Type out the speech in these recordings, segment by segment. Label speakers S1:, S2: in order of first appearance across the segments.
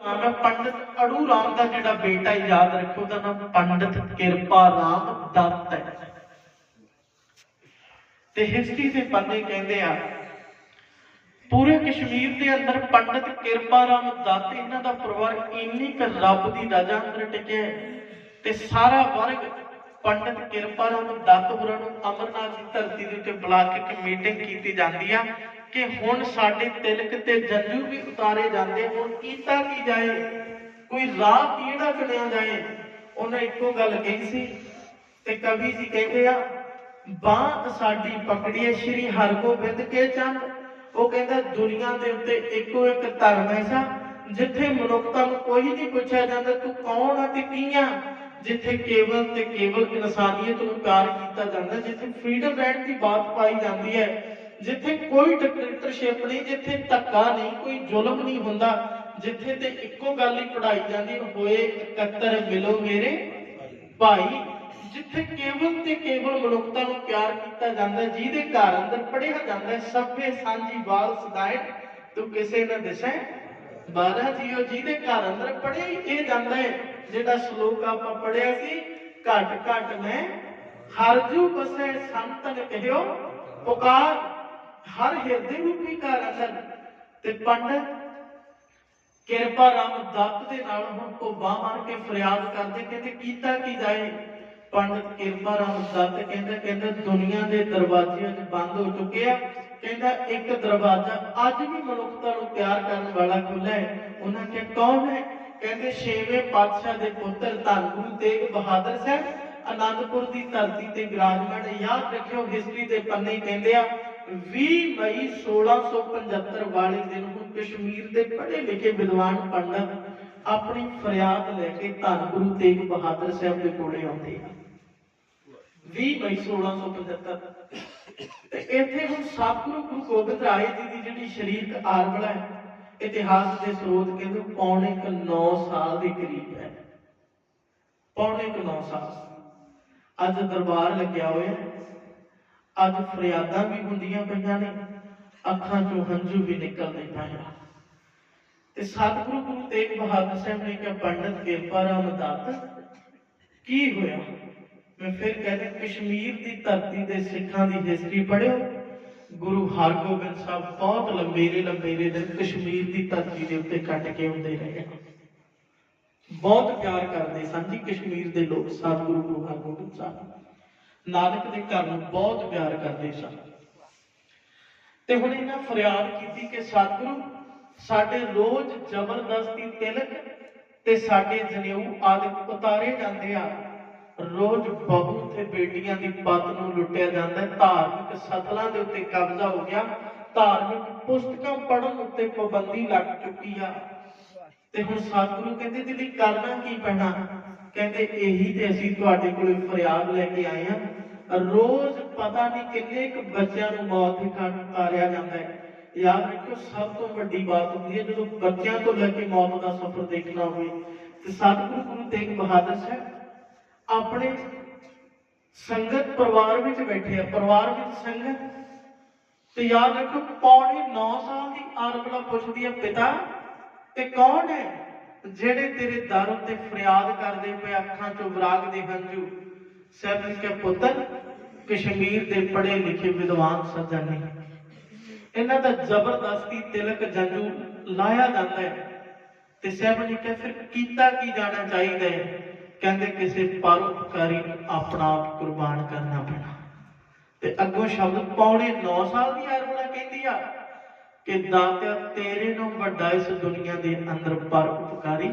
S1: ਨਾਮ ਹੈ ਪੰਡਿਤ ਅੜੂ ਰਾਮ ਦਾ ਜਿਹੜਾ ਬੇਟਾ ਯਾਦ ਰੱਖੋ ਉਹਦਾ ਨਾਮ ਪੰਡਿਤ ਕਿਰਪਾ ਰਾਮ ਦੱਤ ਹੈ। ਤੇ ਹਿਸਟਰੀ ਦੇ ਪੰਨੇ ਕਹਿੰਦੇ ਆ, ਪੂਰੇ ਕਸ਼ਮੀਰ ਦੇ ਅੰਦਰ ਪੰਡਿਤ ਕਿਰਪਾ ਰਾਮ ਦੱਤ, ਇਹਨਾਂ ਦਾ ਪਰਿਵਾਰ ਇੰਨੀ ਕੁ ਰੱਬ ਦੀ ਰਜ਼ਾ ਅੰਦਰ ਟਿਕਿਆ ਤੇ ਸਾਰਾ ਵਰਗ ਪੰਡਿਤ ਕਿਰਪਾ ਰਾਮ ਦੱਤ ਹੋਰਾਂ ਨੂੰ ਅਮਰਨਾਥ ਦੀ ਧਰਤੀ ਦੇ ਉੱਤੇ ਬੁਲਾ ਕੇ ਇੱਕ ਮੀਟਿੰਗ ਕੀਤੀ ਜਾਂਦੀ ਆ। ਕਿ ਹੁਣ ਸਾਡੇ ਤਿਲਕ ਤੇ ਜੰਜੂ ਵੀ ਉਤਾਰੇ ਜਾਂਦੇ, ਹੁਣ ਕੀਤਾ ਕੀ ਜਾਏ? ਕੋਈ ਰਾਹ ਕਿਹੜਾ ਚੁਣਿਆ ਜਾਏ? ਉਹਨੇ ਇੱਕੋ ਗੱਲ ਕਹੀ ਸੀ ਤੇ ਕਵੀ ਜੀ ਕਹਿੰਦੇ ਆ ਬਾਤ ਸਾਡੀ ਪਕੜੀਏ ਸ਼੍ਰੀ ਹਰਗੋਬਿੰਦ ਕੇ ਚੰਦ। ਉਹ ਕਹਿੰਦਾ, ਦੁਨੀਆ ਦੇ ਉੱਤੇ ਇੱਕੋ ਇੱਕ ਧਰਮ ਐਸਾ ਜਿੱਥੇ ਮਨੁੱਖਤਾ ਨੂੰ ਕੋਈ ਨਹੀਂ ਪੁੱਛਿਆ ਜਾਂਦਾ, ਤੂੰ ਕੌਣ ਆ ਤੇ ਕੀ ਆ? ਜਿੱਥੇ ਕੇਵਲ ਤੇ ਕੇਵਲ ਇਨਸਾਨੀਅਤ ਨੂੰ ਪਿਆਰ ਕੀਤਾ ਜਾਂਦਾ, ਜਿੱਥੇ ਫਰੀडम ਰਹਿਣ ਦੀ ਬਾਤ ਪਾਈ ਜਾਂਦੀ ਹੈ ਜਿੱਥੇ ਕੋਈ ਡਿਕਟੇਟਰਸ਼ਿਪ ਨਹੀਂ, ਜਿੱਥੇ ਧੱਕਾ ਨਹੀਂ, ਕੋਈ ਜ਼ੁਲਮ ਨਹੀਂ ਹੁੰਦਾ, ਜਿੱਥੇ ਤੇ ਇੱਕੋ ਗੱਲ ਹੀ ਪੜਾਈ ਜਾਂਦੀ, ਹੋਏ ਇਕੱਤਰ ਮਿਲੋ ਮੇਰੇ ਭਾਈ। ਜਿੱਥੇ ਕੇਵਲ ਤੇ ਕੇਵਲ ਮਨੁੱਖਤਾ ਨੂੰ ਪਿਆਰ ਕੀਤਾ ਜਾਂਦਾ, ਜਿਹਦੇ ਘਰ ਅੰਦਰ ਪੜਿਆ ਜਾਂਦਾ, ਸਭੇ ਸਾਂਝੀ ਵਾਲ ਸਦਾਏ, ਤੂੰ ਕਿਸੇ ਨਾ ਦਿਸੈ। ਬਾਰਾ ਜੀਓ, ਜਿਹਦੇ ਘਰ ਅੰਦਰ ਪੜਿਆ ਇਹ ਜਾਂਦਾ ਹੈ, ਜਿਹੜਾ ਸ਼ਲੋਕ ਆਪਾਂ ਪੜਿਆ ਸੀ, ਘਟ ਘਟ ਮੈਂ, ਹਰਜੂ ਬਸੈ ਸੰਤਨ ਕਹਿਓ, ਪੁਕਾਰ ਹਰ ਹਿਰਦੇ ਰੂਪੀ ਘਰ ਸਨ। ਤੇ ਪੰਡਤ ਕਿਰਪਾ ਰਾਮ ਦੱਤ ਦੇ ਨਾਲ ਹੁਣ ਉਹ ਬਾਹ ਮਾਰ ਕੇ ਫਰਿਆਦ ਕਰਦੇ ਕਹਿੰਦੇ ਕੀਤਾ ਕੀ ਜਾਏ? ਪੰਡਤ ਕਿਰਪਾ ਰਾਮ ਦੱਤ ਕਹਿੰਦਾ ਕਹਿੰਦਾ ਦੁਨੀਆ ਦੇ ਦਰਵਾਜ਼ੇ ਅੱਜ ਬੰਦ ਹੋ ਚੁੱਕੇ ਆ। ਕਹਿੰਦਾ ਇੱਕ ਦਰਵਾਜ਼ਾ ਅੱਜ ਵੀ ਮਨੁੱਖਤਾ ਨੂੰ ਪਿਆਰ ਕਰਨ ਵਾਲਾ ਖੁੱਲ੍ਹਾ ਹੈ। ਉਹਨਾਂ ਕਿ ਕੌਣ ਹੈ? ਕਹਿੰਦੇ ਛੇਵੇਂ ਪਾਤਸ਼ਾਹ ਦੇ ਪੁੱਤਰ ਧੰਨ ਗੁਰੂ ਤੇਗ ਬਹਾਦਰ ਸਾਹਿਬ। ਅਨੰਦਪੁਰ ਦੀ ਧਰਤੀ ਤੇ ਵਿਰਾਜਮਾਨ, ਯਾਦ ਰੱਖਿਓ ਹਿਸਟਰੀ ਦੇ ਪੰਨੇ ਕਹਿੰਦੇ ਆ। 20 ਮਈ 1675 ਵਾਲੇ ਦਿਨ ਨੂੰ ਕਸ਼ਮੀਰ ਦੇ ਪੜ੍ਹੇ ਲਿਖੇ ਵਿਦਵਾਨ ਪੰਡਤ ਆਪਣੀ ਫਰਿਆਦ ਲੈ ਕੇ ਧੰਨ ਗੁਰੂ ਤੇਗ ਬਹਾਦਰ ਸਾਹਿਬ ਦੇ ਕੋਲੇ ਆਉਂਦੇ ਆ 20 ਮਈ 1675 ਤੇ ਇੱਥੇ ਹੁਣ ਸਤਿਗੁਰੂ ਗੁਰੂ ਗੋਬਿੰਦ ਰਾਏ ਜੀ ਦੀ ਜਿਹੜੀ ਸ਼ਰੀਰਕ ਆਰਬਲਾ ਹੈ, ਇਤਿਹਾਸ ਦੇ ਸਰੋਤ ਕਹਿੰਦੇ ਪੌਣੇ ਕੁ 9 ਸਾਲ ਦੇ ਕਰੀਬ ਹੈ। ਪੌਣੇ ਕੁ 9 ਸਾਲ। ਅੱਜ ਦਰਬਾਰ ਲੱਗਿਆ ਹੋਇਆ ਅੱਜ ਫਰਿਆਦਾਂ ਵੀ ਹੁੰਦੀਆਂ ਪਈਆਂ ਨੇ, ਅੱਖਾਂ ਚੋਂ ਹੰਝੂ ਵੀ ਨਿਕਲਦੇ ਪਏ ਆ ਤੇ ਸਤਿਗੁਰੂ ਗੁਰੂ ਤੇਗ ਬਹਾਦਰ ਸਾਹਿਬ ਨੇ ਕਿਹਾ, ਪੰਡਤ ਕਿਰਪਾ ਰਾਮ ਦੱਤ ਕੀ ਹੋਇਆ? ਮੈਂ ਫਿਰ ਕਹਿੰਦਾ, ਕਸ਼ਮੀਰ ਦੀ ਧਰਤੀ ਦੇ ਸਿੱਖਾਂ ਦੀ ਹਿਸਟਰੀ ਪੜ੍ਹਿਓ। ਗੁਰੂ ਹਰਗੋਬਿੰਦ ਸਾਹਿਬ ਬਹੁਤ ਲੰਬੇਰੇ ਲੰਬੇਰੇ ਦਿਨ ਕਸ਼ਮੀਰ ਦੀ ਧਰਤੀ ਦੇ ਉੱਤੇ ਕੱਟ ਕੇ ਹੁੰਦੇ ਰਹੇ ਬਹੁਤ ਪਿਆਰ ਕਰਦੇ ਸਨ ਜੀ ਕਸ਼ਮੀਰ ਦੇ ਲੋਕ, ਸਤਿਗੁਰੂ ਗੁਰੂ ਹਰਗੋਬਿੰਦ ਸਾਹਿਬ। ਨਾਨਕ ਦੇ ਘਰ ਨੂੰ ਬਹੁਤ ਪਿਆਰ ਕਰਦੇ ਸਨ। ਤੇ ਹੁਣ ਇਹਨਾਂ ਫਰਿਆਦ ਕੀਤੀ ਕਿ ਸਤਿਗੁਰੂ, ਸਾਡੇ ਰੋਜ਼ ਜ਼ਬਰਦਸਤੀ ਤਿਲਕ ਤੇ ਸਾਡੇ ਜਨੇਊ ਆਦਿ ਉਤਾਰੇ ਜਾਂਦੇ ਆ। ਰੋਜ਼ ਬਹੂ ਤੇ ਬੇਟੀਆਂ ਦੀ ਪੱਤ ਨੂੰ ਲੁੱਟਿਆ ਜਾਂਦਾ ਹੈ। ਧਾਰਮਿਕ ਸਥਲਾਂ ਦੇ ਉੱਤੇ ਕਬਜ਼ਾ ਹੋ ਗਿਆ। ਧਾਰਮਿਕ ਪੁਸਤਕਾਂ ਪੜ੍ਹਨ ਉੱਤੇ ਪਾਬੰਦੀ ਲੱਗ ਚੁੱਕੀ ਆ। ਤੇ ਹੁਣ ਸਤਿਗੁਰੂ ਕਹਿੰਦੇ ਇਹਦੇ ਕਰਨਾ ਕੀ ਪੈਣਾ? ਕਹਿੰਦੇ, ਇਹੀ ਤੇ ਅਸੀਂ ਤੁਹਾਡੇ ਕੋਲ ਫਰਿਆਦ ਲੈ ਕੇ ਆਏ ਆ। ਰੋਜ਼ ਪਤਾ ਨਹੀਂ ਕਿੰਨੇ ਕੁ ਬੱਚਿਆਂ ਨੂੰ ਮੌਤ ਦੇ ਘਾਟ ਉਤਾਰਿਆ ਜਾਂਦਾ ਹੈ। ਯਾਦ ਰੱਖਿਓ, ਸਭ ਤੋਂ ਵੱਡੀ ਬਾਤ ਹੁੰਦੀ ਹੈ, ਜਦੋਂ ਬੱਚਿਆਂ ਤੋਂ ਲੈ ਕੇ ਮੌਤ ਦਾ ਸਫ਼ਰ ਦੇਖਣਾ ਹੋਵੇ, ਤੇ ਸਤਿਗੁਰੂ ਗੁਰੂ ਤੇਗ ਬਹਾਦਰ ਸਾਹਿਬ ਆਪਣੇ ਸੰਗਤ, ਪਰਿਵਾਰ ਵਿੱਚ ਬੈਠੇ ਆ, ਪਰਿਵਾਰ ਵਿੱਚ ਸੰਗਤ, ਤੇ ਯਾਦ ਰੱਖੋ ਪੌਣੇ 9 ਸਾਲ ਦੀ ਆਰਮਲਾ ਪੁੱਛਦੀ ਹੈ ਪਿਤਾ, ਤੇ ਕੌਣ ਹੈ ਜਿਹੜੇ ਤੇਰੇ ਦਰ ਉੱਤੇ ਫਰਿਆਦ ਕਰਦੇ ਪਏ, ਅੱਖਾਂ ਚੋਂ ਵਿਰਾਗ ਦੇ ਹੰਝੂ? ਸਾਹਿਬ ਨੇ ਪੁੱਤਰ ਕਸ਼ਮੀਰ ਦੇ ਪੜ੍ਹੇ ਲਿਖੇ ਵਿਦਵਾਨ ਸੱਜਣ ਨੇ। ਇਹਨਾਂ ਦਾ ਜ਼ਬਰਦਸਤੀ ਤਿਲਕ ਜੰਜੂ ਲਾਇਆ ਜਾਂਦਾ ਹੈ ਤੇ ਸਾਹਿਬ ਨੇ ਕਿਹਾ, ਫਿਰ ਕੀਤਾ ਕੀ ਜਾਣਾ ਚਾਹੀਦਾ ਹੈ? ਕਹਿੰਦੇ, ਕਿਸੇ ਪਰਉਪਕਾਰੀ ਨੂੰ ਆਪਣਾ ਆਪ ਕੁਰਬਾਨ ਕਰਨਾ ਪੈਣਾ। ਤੇ ਅੱਗੋਂ ਸ਼ਬਦ, ਪੌਣੇ 9 ਸਾਲ ਦੀ ਆਰਮਲਾ ਕਹਿੰਦੀ ਆ ਕਿ ਦਾਤਿਆ ਤੇਰੇ ਨੂੰ ਵੱਡਾ ਇਸ ਦੁਨੀਆ ਦੇ ਅੰਦਰ ਪਰਉਪਕਾਰੀ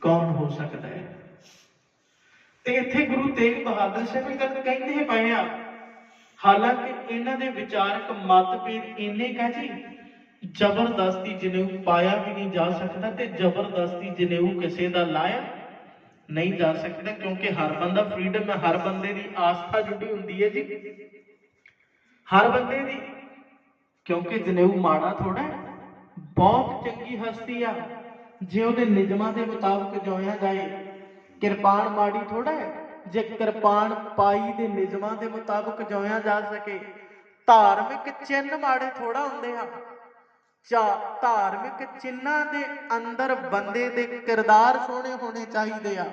S1: ਕੌਣ ਹੋ ਸਕਦਾ ਹੈ? ਤੇ ਇੱਥੇ ਗੁਰੂ ਤੇਗ ਬਹਾਦਰ ਸਾਹਿਬ ਇਹ ਗੱਲ ਕਹਿੰਦੇ ਪਏ ਆ। ਹਾਲਾਂਕਿ ਇਹਨਾਂ ਦੇ ਵਿਚਾਰਕ ਮਤਭੇਦ ਇੰਨੇ ਕਹ ਜੀ, ਜ਼ਬਰਦਸਤੀ ਜਨੇਊ ਪਾਇਆ ਵੀ ਨਹੀਂ ਜਾ ਸਕਦਾ ਤੇ ਜ਼ਬਰਦਸਤੀ ਜਨੇਊ ਕਿਸੇ ਦਾ ਲਾਇਆ ਨਹੀਂ ਜਾ ਸਕਦਾ, ਕਿਉਂਕਿ ਹਰ ਬੰਦਾ ਫਰੀडम ਹੈ, ਹਰ ਬੰਦੇ ਦੀ ਆਸਥਾ ਜੁੜੀ ਹੁੰਦੀ ਹੈ ਜੀ। ਹਰ ਬੰਦੇ ਦੀ, ਕਿਉਂਕਿ ਜਨੇਊ ਮਾੜਾ ਥੋੜਾ ਬਹੁਤ ਚੰਗੀ ਹਸਤੀ ਆ। ਜੇ ਉਹਦੇ ਨਿਯਮਾਂ ਦੇ ਮੁਤਾਬਕ ਜਿਉਇਆ ਜਾਏ ਕਿਰਪਾਨ ਮਾੜੀ ਥੋੜਾ ਹੈ। ਜੇ ਕਿਰਪਾਨ ਪਾਈ ਦੇ ਨਿਯਮਾਂ ਦੇ ਮੁਤਾਬਕ ਜਿਉਇਆ ਜਾ ਸਕੇ, ਧਾਰਮਿਕ ਚਿੰਨ ਮਾੜੇ ਥੋੜਾ ਹੁੰਦੇ ਆ ਚਾ- ਧਾਰਮਿਕ ਚਿੰਨ੍ਹਾਂ ਦੇ ਅੰਦਰ ਬੰਦੇ ਦੇ ਕਿਰਦਾਰ ਸੋਹਣੇ ਹੋਣੇ ਚਾਹੀਦੇ ਆ।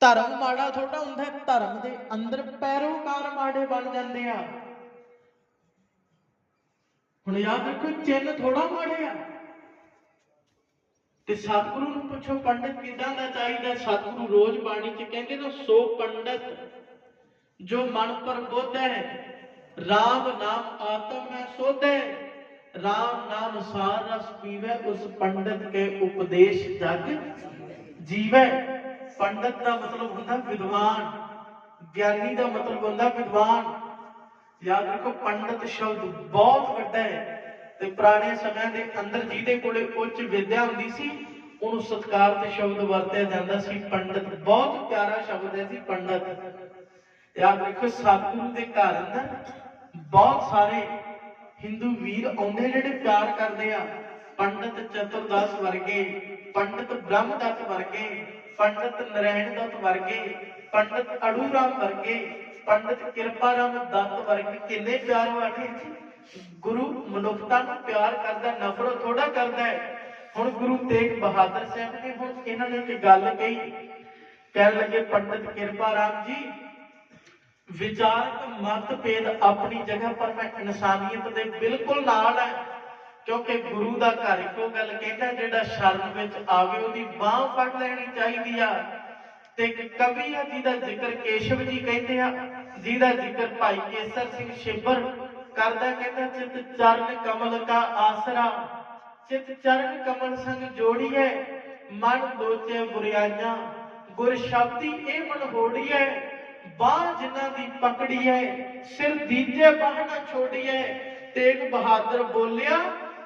S1: ਧਰਮ ਮਾੜਾ ਥੋੜਾ ਹੁੰਦਾ ਧਰਮ ਦੇ ਅੰਦਰ ਪੈਰੋਕਾਰ ਮਾੜੇ ਬਣ ਜਾਂਦੇ ਆ। ਹੁਣ ਯਾਦ ਰੱਖੋ ਚਿੰਨ ਥੋੜਾ ਮਾੜੇ ਆ। ਤੇ ਸਤਿਗੁਰੂ ਨੂੰ ਪੁੱਛੋ, ਪੰਡਤ ਕਿਦਾਂ ਦਾ ਚਾਹੀਦਾ? ਸਤਿਗੁਰੂ ਰੋਜ਼ ਬਾਣੀ ਚ ਕਹਿੰਦੇ ਨਾ, ਸੋ ਪੰਡਤ, ਜੋ ਮਨ ਪਰ ਬੋਧ ਹੈ RAM ਨਾਮ ਆਤਮ ਹੈ ਸੋਧੇ RAM ਨਾਮ ਸਾਰ ਰਸ ਪੀਵੇ, ਉਸ ਪੰਡਤ ਕੇ ਉਪਦੇਸ਼ ਜਗ ਜੀਵੇ। ਪੰਡਤ ਦਾ ਮਤਲਬ ਹੁੰਦਾ ਵਿਦਵਾਨ, ਗਿਆਨੀ ਦਾ ਮਤਲਬ ਹੁੰਦਾ ਵਿਦਵਾਨ। ਯਾਦ ਰੱਖੋ, ਪੰਡਤ ਸ਼ਬਦ ਬਹੁਤ ਵੱਡਾ ਹੈ। ਤੇ ਪੁਰਾਣੇ ਸਮਿਆਂ ਦੇ ਅੰਦਰ ਜਿਹਦੇ ਕੋਲੇ ਉੱਚ ਵਿਦਿਆ ਹੁੰਦੀ ਸੀ, ਉਹਨੂੰ ਸਤਕਾਰ ਤੇ ਸ਼ਬਦ ਵਰਤਿਆ ਜਾਂਦਾ ਸੀ, ਪੰਡਤ। ਬਹੁਤ ਪਿਆਰਾ ਸ਼ਬਦ ਹੈ ਸੀ ਪੰਡਤ। ਯਾਦ ਰੱਖੋ ਸਤਿਗੁਰੂ ਦੇ ਘਰ ਅੰਦਰ ਬਹੁਤ ਸਾਰੇ ਹਿੰਦੂ ਵੀਰ ਆਉਂਦੇ ਜਿਹੜੇ ਪਿਆਰ ਕਰਦੇ ਆ। ਪੰਡਤ ਚਤੁਰਦਾਸ ਵਰਗੇ, ਪੰਡਤ ਬ੍ਰਹਮਦੱਤ ਵਰਗੇ, ਪੰਡਤ ਨਰੈਣ ਦੱਤ ਵਰਗੇ, ਪੰਡਤ ਅੜੂਰਾਮ ਵਰਗੇ, ਪੰਡਤ ਕਿਰਪਾਰਾਮ ਦੱਤ ਵਰਗੇ, ਕਿੰਨੇ ਪਿਆਰ ਵਾਲੇ ਜੀ। ਗੁਰੂ ਮਨੁੱਖਤਾ ਨੂੰ ਪਿਆਰ ਕਰਦਾ, ਨਫ਼ਰਤ ਥੋੜਾ ਕਰਦਾ ਹੈ। ਹੁਣ ਗੁਰੂ ਤੇਗ ਬਹਾਦਰ ਸਾਹਿਬ ਨੇ ਹੁਣ ਇਹਨਾਂ ਨੇ ਇੱਕ ਗੱਲ ਕਹੀ। ਕਹਿਣ ਲੱਗੇ, ਪੰਡਤ ਕਿਰਪਾਰਾਮ ਜੀ, ਵਿਚਾਰਕ ਮਤਭੇਦ ਆਪਣੀ ਜਗ੍ਹਾ ਪਰ ਮੈਂ ਇਨਸਾਨੀਅਤ ਦੇ ਬਿਲਕੁਲ ਨਾਲ ਹੈ, ਕਿਉਂਕਿ ਗੁਰੂ ਦਾ ਘਰ ਇੱਕੋ ਗੱਲ ਕਹਿੰਦਾ, ਜਿਹੜਾ ਸ਼ਰਨ ਵਿੱਚ ਆਵੇ, ਉਹਦੀ ਬਾਹ ਫੜ ਲੈਣੀ ਚਾਹੀਦੀ ਆ। ਤੇ ਇੱਕ ਕਵੀ ਆ ਜਿਹਦਾ ਜ਼ਿਕਰ ਕੇਸ਼ਵ ਜੀ ਕਹਿੰਦੇ ਆ, ਜਿਹਦਾ ਜ਼ਿਕਰ ਭਾਈ ਕੇਸਰ ਸਿੰਘ ਛਿੱਬਰ ਕਰਦਾ ਕਹਿੰਦਾ ਚਿਤ ਚਰਨ ਕਮਲ ਕਾ ਆਸਰਾ। ਚਿਤ ਚਰਨ ਕਮਲ ਸੰਗ ਜੋੜੀਐ, ਮਨ ਲੋਚੇ ਬੁਰਿਆਈਆਂ ਗੁਰ ਸ਼ਬਦੀ ਇਹ ਮਨ ਹੋੜੀਐ ਬਾਹ ਜਿਨ੍ਹਾਂ ਦੀ ਪਕੜੀ ਐ ਸਿਰ ਦੀਜੇ ਬਾਹ ਨਾ ਛੋੜੀਐ। ਤੇਗ ਬਹਾਦਰ ਬੋਲਿਆ,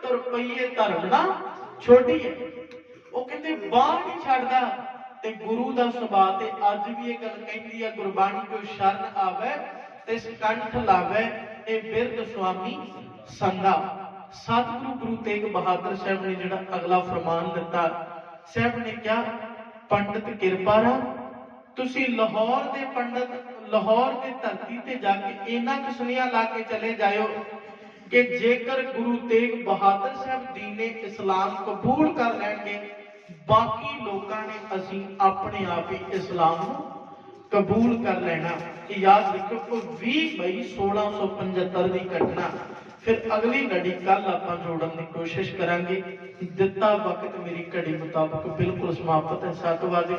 S1: ਤੁਰ ਪਈਏ ਧਰਮ ਨਾ ਛੋੜੀਐ। ਉਹ ਕਹਿੰਦੇ, ਬਾਹ ਨਹੀਂ ਛੱਡਦਾ। ਤੇ ਗੁਰੂ ਦਾ ਸੁਭਾਅ ਤੇ ਅੱਜ ਵੀ ਇਹ ਗੱਲ ਕਹਿੰਦੀ ਆ, ਗੁਰਬਾਣੀ ਜੋ ਸ਼ਰਨ ਆਵੇ ਤੇ ਕੰਠ ਲਾਵੇ ਇਹ ਬਿਰਧ ਸੁਆਮੀ ਸੰਗਾ ਸਤਿਗੁਰੂ ਗੁਰੂ ਤੇਗ ਬਹਾਦਰ ਸਾਹਿਬ ਨੇ ਜਿਹੜਾ ਅਗਲਾ ਫਰਮਾਨ ਦਿੱਤਾ, ਸਾਹਿਬ ਨੇ ਕਿਹਾ, ਪੰਡਤ ਕਿਰਪਾਰਾ ਤੁਸੀਂ ਲਾਹੌਰ ਦੇ ਪੰਡਤ, ਲਾਹੌਰ ਦੀ ਧਰਤੀ ਤੇ ਜਾ ਕੇ ਇਹਨਾਂ ਕੁ ਸੁਨੇਹਾ ਲਾ ਕੇ ਚਲੇ ਜਾਇਓ ਕਿ ਜੇਕਰ ਗੁਰੂ ਤੇਗ ਬਹਾਦਰ ਸਾਹਿਬ ਦੀਨੇ ਇਸਲਾਮ ਕਬੂਲ ਕਰ ਲੈਣਗੇ, ਬਾਕੀ ਲੋਕਾਂ ਨੇ ਅਸੀਂ ਆਪਣੇ ਆਪ ਹੀ ਇਸਲਾਮ ਨੂੰ ਕਬੂਲ ਕਰ ਲੈਣਾ ਕਿ ਯਾਦ ਰੱਖੋ ਕਿ 20 ਮਈ 1675 ਦੀ ਘਟਨਾ। ਫਿਰ ਅਗਲੀ ਲੜੀ ਕੱਲ ਆਪਾਂ ਜੋੜਨ ਦੀ ਕੋਸ਼ਿਸ਼ ਕਰਾਂਗੇ। ਦਿੱਤਾ ਵਕਤ ਮੇਰੀ ਘੜੀ ਮੁਤਾਬਕ ਬਿਲਕੁਲ ਸਮਾਪਤ ਹੈ। 7 ਵਜੇ